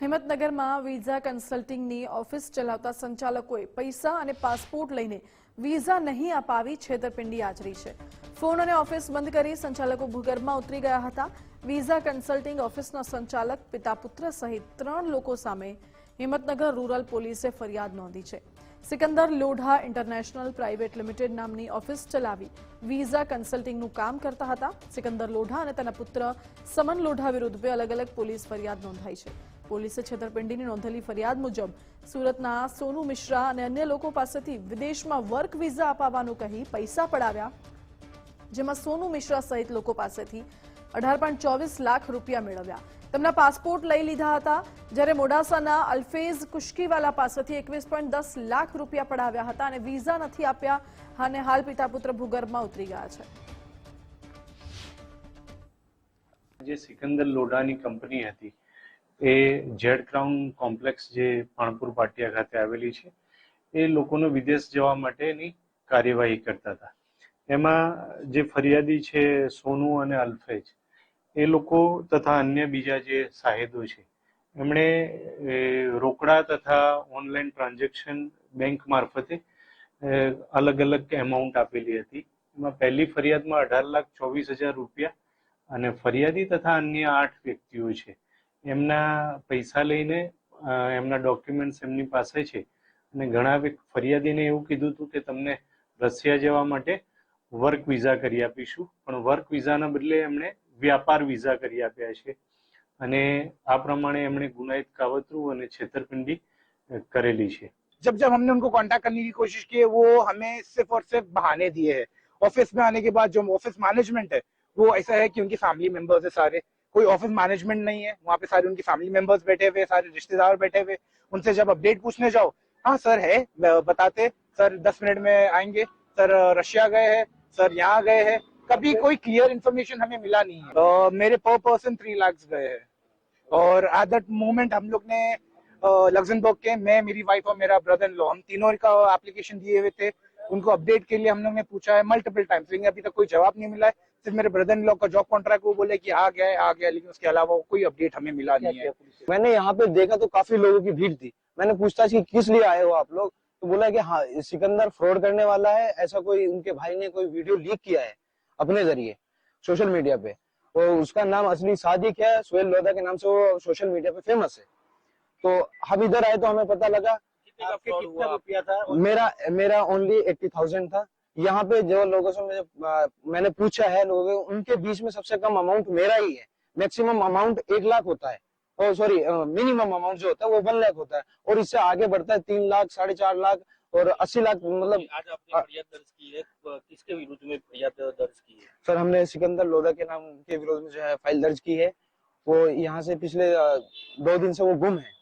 હિંમતનગરમાં visa કન્સલ્ટિંગની office ચલાવતા સંચાલકોએ પૈસા અને પાસપોર્ટ લઈને વિઝા નહીં અપાવી છેતરપિંડી આચરી છે. ફોન અને ઓફિસ બંધ કરી સંચાલકો ભૂગર્ભમાં ઉતરી ગયા હતા. વિઝા કન્સલ્ટિંગ ઓફિસના સંચાલક પિતા પુત્ર સહિત ત્રણ લોકો સામે હિંમતનગર રૂરલ પોલીસે ફરિયાદ નોંધી છે. Sikandar Lodha international private limited નામની ઓફિસ ચલાવી વિઝા કન્સલ્ટિંગનું કામ કરતા હતા. સિકંદર લોઢા અને તેના પુત્ર સમન લોઢા વિરુદ્ધ બે અલગ અલગ પોલીસ ફરિયાદ નોંધાઈ છે. પોલીસે છેતરપિંડીની નોંધેલી ફરિયાદ મુજબ સુરતના સોનુ મિશ્રા અને અન્ય લોકો પાસેથી વિદેશમાં વર્ક વિઝા અપાવવાનું કહી પૈસા પડાવ્યા. જેમાં સોનુ મિશ્રા સહિત લોકો પાસેથી અઢાર લાખ રૂપિયા મેળવ્યા. તેમના પાસપોર્ટ લઈ લીધા હતા, જ્યારે મોડાસાના અલ્ફેઝ કુશ્કીવાલા પાસેથી એકવીસ પોઈન્ટ દસ લાખ રૂપિયા પડાવ્યા હતા અને વિઝા નથી આપ્યા અને હાલ પિતા પુત્ર ભૂગર્ભમાં ઉતરી ગયા છે. જે સિકંદર લોઢાની કંપની હતી એ જેડ ક્રાઉન કોમ્પ્લેક્સ જે પાણપુર પાટિયા ખાતે આવેલી છે, એ લોકોનો વિદેશ જવા માટેની કાર્યવાહી કરતા હતા. એમાં જે ફરિયાદી છે સોનુ અને અલ્ફેજ, એ લોકો તથા અન્ય બીજા જે સાહેદો છે, એમણે રોકડા તથા ઓનલાઈન ટ્રાન્ઝેક્શન બેંક મારફતે અલગ અલગ એમાઉન્ટ આપેલી હતી. એમાં પહેલી ફરિયાદમાં અઢાર લાખ ચોવીસ હજાર રૂપિયા અને ફરિયાદી તથા અન્ય આઠ વ્યક્તિઓ છે. એમના પૈસા લઈને અ, એમના ડોક્યુમેન્ટ્સ એમની પાસે છે અને ઘણા વ્યક- ફરિયાદીને એવું કીધું હતું કે તમને રશિયા જવા માટે વર્ક વિઝા કરી આપીશું પણ વર્ક વિઝાના બદલે એમણે વ્યાપાર વિઝા કરી આપ્યા છે અને આ પ્રમાણે એમણે ગુનાહિત કાવતરું અને છેતરપિંડી અ, કરેલી છે जब जब हमने उनको कांटेक्ट करने की कोशिश की है वो हमें सिर्फ और सिर्फ बहाने दिए हैं ऑफिस में आने के बाद जो ऑफिस मैनेजमेंट है वो ऐसा है कि उनकी फैमिली मेंबर्स है सारे कोई ऑफ़िस मैनेजमेंट नहीं है वहाँ पे सारे उनकी फैमिली मेंबर्स बैठे हुए सारे रिश्तेदार बैठे हुए उनसे जब अपडेट पूछने जाओ हाँ सर है बताते सर दस मिनट में आएँगे सर रशिया गए हैं सर यहाँ गए हैं कभी कोई क्लियर इन्फॉर्मेशन हमें मिला नहीं है। अ, मेरे पर पर्सन थ्री लैक्स गए हैं। और एट दैट मोमेंट हम लोग ने लग्जमबर्ग के मैं मेरी वाइफ और मेरा ब्रदर इन लॉ हम तीनों का एप्लीकेशन दिए हुए थे उनको अपडेट के लिए हम लोग ने पूछा है मल्टीपल टाइम्स लेकिन अभी तक कोई जवाब नहीं मिला है। सिर्फ़ मेरे ब्रदर इन लॉ का जॉब कॉन्ट्रैक्ट वो बोले कि आ गया है, आ गया लेकिन उसके अलावा कोई अपडेट हमें मिला नहीं है। मैंने यहाँ पे देखा तो काफ़ी लोगों की भीड़ थी। मैंने पूछताछ की किस लिए आए हो आप लोग? तो बोला कि हाँ सिकंदर फ्रॉड करने वाला है। ऐसा कोई, उनके भाई ने कोई वीडियो लीक किया है अपने ज़रिए सोशल मीडिया पे। और उसका नाम असली सादिक है? सुहेल लोधा के नाम से वो सोशल मीडिया पे फ़ेमस है। तो हम इधर आए तो हमें पता लगा कितना रुपया था? मेरा मेरा ओनली एट्टी थाउज़ेंड था। यहाँ पे जो लोगों से मुझे मैंने पूछा है लोगों को, उनके बीच में सबसे कम अमाउंट मेरा ही है। मैक्सिमम अमाउंट एक लाख होता है। और सॉरी मिनिमम अमाउंट जो होता है वो वन लाख होता है। और इससे आगे बढ़ता है तीन लाख साढ़े चार लाख और अस्सी लाख मतलब आज आपने फरियाद दर्ज की है। किसके विरुद्ध में फरियाद दर्ज की है? सर हमने सिकंदर लोधा के नाम के विरोध में जो है फ़ाइल दर्ज की है। वो यहाँ से पिछले दो दिन से वो गुम है।